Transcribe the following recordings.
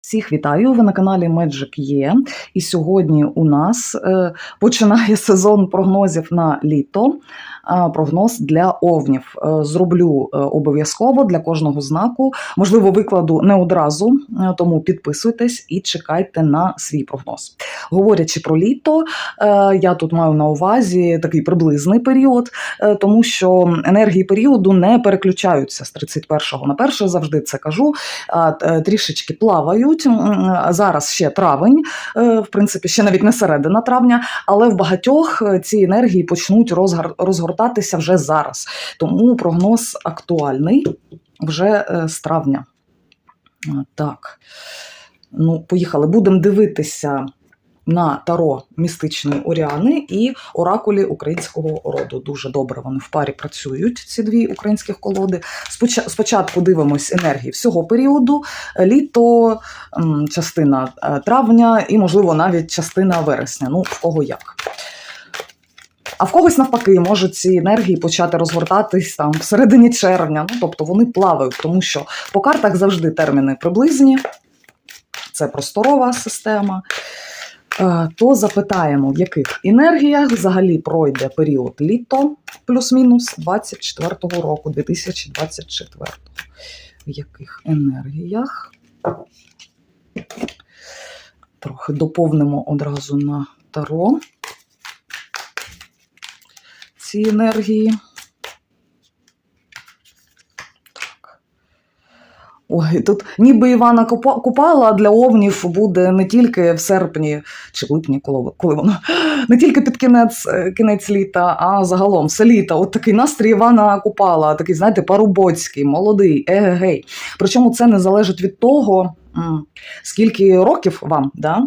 Всіх вітаю! Ви на каналі Magic є. І сьогодні у нас е, починає сезон прогнозів на літо. Прогноз для овнів. Е, Зроблю е, обов'язково для кожного знаку. Можливо, викладу не одразу, тому підписуйтесь і чекайте на свій прогноз. Говорячи про літо, я тут маю на увазі такий приблизний період, тому що енергії періоду не переключаються з 31 на 1, завжди це кажу. трішечки плавають. М, Зараз ще травень, е, в принципі, ще навіть не середина травня, але в багатьох е, ці енергії почнуть розгортатися вже зараз. Тому прогноз актуальний вже е, з травня. Так. Ну, поїхали. Будемо дивитися на таро містичної Оріани і оракулі українського роду. Дуже добре вони в парі працюють, ці дві українських колоди. Спочатку дивимось енергії всього періоду, літо, частина е, травня і, можливо, навіть частина вересня. Ну, в кого як. А в когось навпаки можуть ці енергії почати розгортатись там всередині червня. Ну, тобто вони плавають, тому що по картах завжди терміни приблизні, це просторова система. Е, То запитаємо, в яких енергіях взагалі пройде період літо плюс-мінус 24 року, 2024. В яких енергіях? Трохи доповнимо одразу на таро ці енергії. Ой, тут ніби Івана Купа- Купала для овнів буде не тільки в серпні чи липні, коли, воно не тільки під кінець, е, кінець літа, а загалом все літо. От такий настрій Івана Купала, такий, знаєте, парубоцький, молодий, егегей. Причому це не залежить від того, скільки років вам, да?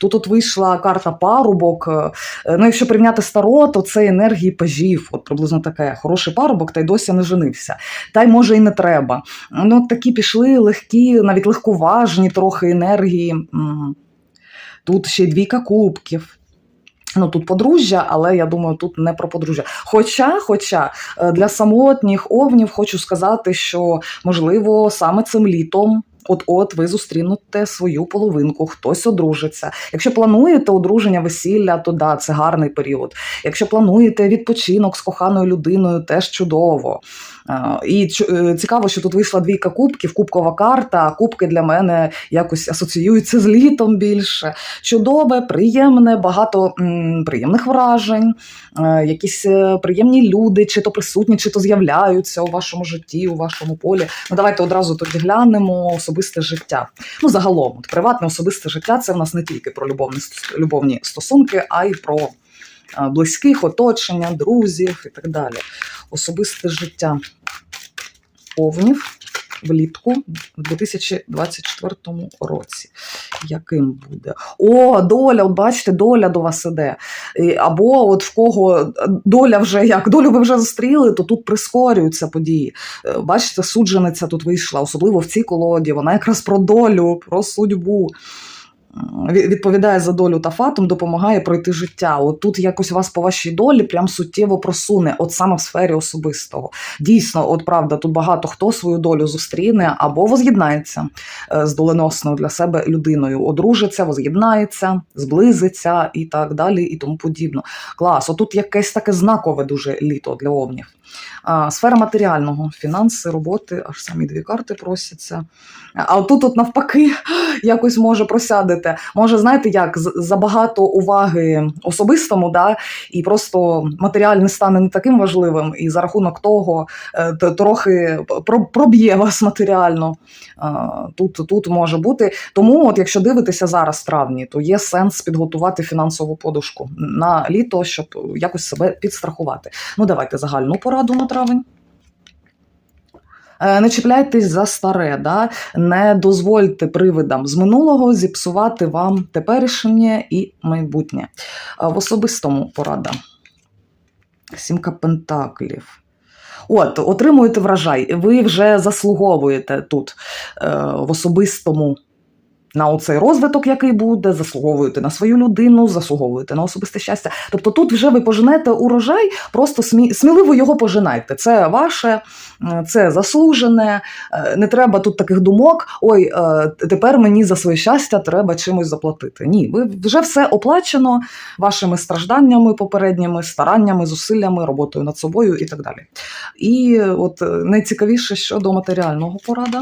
Тут от вийшла карта парубок. е, Ну, якщо порівняти старо, то це енергії пажів, от приблизно таке. Хороший парубок, та й досі не женився. Та й може і не треба. Ну, такі пішли легкі, навіть легковажні трохи енергії. Тут ще й двійка кубків. Ну, тут подружжя, але я думаю, тут не про подружжя. Хоча, хоча е, для самотніх овнів хочу сказати, що можливо саме цим літом. От-от ви зустрінете свою половинку, хтось одружиться. Якщо плануєте одруження, весілля, то да, це гарний період. Якщо плануєте відпочинок з коханою людиною, теж чудово. І е, цікаво, що тут вийшла двійка кубків, кубкова карта. а Кубки для мене якось асоціюються з літом більше. Чудове, приємне, багато приємних вражень, якісь е, приємні люди, чи то присутні, чи то з'являються у вашому житті, у вашому полі. Ну давайте одразу тоді глянемо особисте життя. Ну, загалом, от, приватне особисте життя це в нас не тільки про любовні, любовні стосунки, а й про е, близьких, оточення, друзів і так далі. Особисте життя овнів влітку в 2024 році. Яким буде? О, доля, от бачите, доля до вас іде. Або от в кого доля вже як долю ви вже зустріли, то тут прискорюються події. Е, Бачите, суджениця тут вийшла, особливо в цій колоді. Вона якраз про долю, про судьбу. Відповідає за долю та фатум, допомагає пройти життя. От тут якось вас по вашій долі прям суттєво просуне, от саме в сфері особистого. Дійсно, от правда, тут багато хто свою долю зустріне або воз'єднається е, з доленосною для себе людиною, одружиться, воз'єднається, зблизиться і так далі, і тому подібно. Клас, отут якесь таке знакове дуже літо для овнів. Сфера матеріального, фінанси, роботи, аж самі дві карти просяться. А отут от навпаки якось може просядете. Може, знаєте, як забагато уваги особистому, да, і просто матеріальне стане не таким важливим, і за рахунок того е, трохи проб'є вас матеріально. Тут, тут може бути. Тому, от якщо дивитися зараз в травні, то є сенс підготувати фінансову подушку на літо, щоб якось себе підстрахувати. Ну, давайте загальну пораду на травень. Е, Не чіпляйтесь за старе, да? не дозвольте привидам з минулого зіпсувати вам теперішнє і майбутнє. Е, В особистому порада. Сімка пентаклів. От, отримуєте врожай. Ви вже заслуговуєте тут е, в особистому на оцей розвиток, який буде, заслуговуєте на свою людину, заслуговуєте на особисте щастя. Тобто тут вже ви поженете урожай, просто смі- сміливо його пожинайте. Це ваше, е, це заслужене. е, Не треба тут таких думок. Ой, е, тепер мені за своє щастя треба чимось заплатити. Ні, ви вже все оплачено вашими стражданнями попередніми, стараннями, зусиллями, роботою над собою і так далі. І от найцікавіше щодо матеріального порада.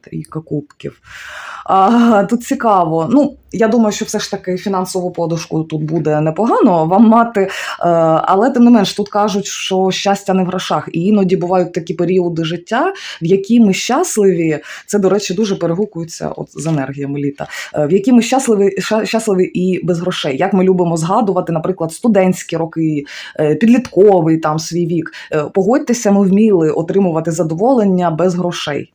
Трійка кубків. А, тут цікаво. Ну, я думаю, що все ж таки фінансову подушку тут буде непогано вам мати, е, але тим не менш тут кажуть, що щастя не в грошах. І іноді бувають такі періоди життя, в які ми щасливі. Це, до речі, дуже перегукується от з енергіями літа, е, в які ми щасливі, ща- щасливі і без грошей. Як ми любимо згадувати, наприклад, студентські роки, е, підлітковий там свій вік. Погодьтеся, ми вміли отримувати задоволення без грошей.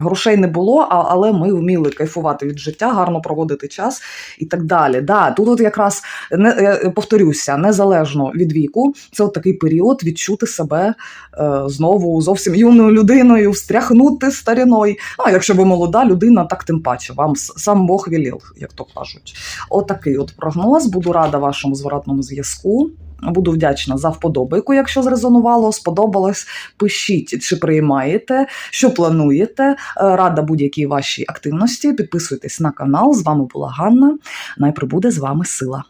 Грошей не було, але ми вміли кайфувати від життя, гарно проводити час і так далі. Да, тут от якраз не повторюся, незалежно від віку, це от такий період відчути себе е, знову зовсім юною людиною, встряхнути старіною. Ну, а якщо ви молода людина, так тим паче. Вам сам Бог велів, як то кажуть. Отакий от прогноз. Буду рада вашому зворотному зв'язку. Буду вдячна за вподобайку, якщо зрезонувало, сподобалось. Пишіть, чи приймаєте, що плануєте. Е, Рада будь-якій вашій активності. Підписуйтесь на канал. З вами була Ганна. Найприбуде з вами сила.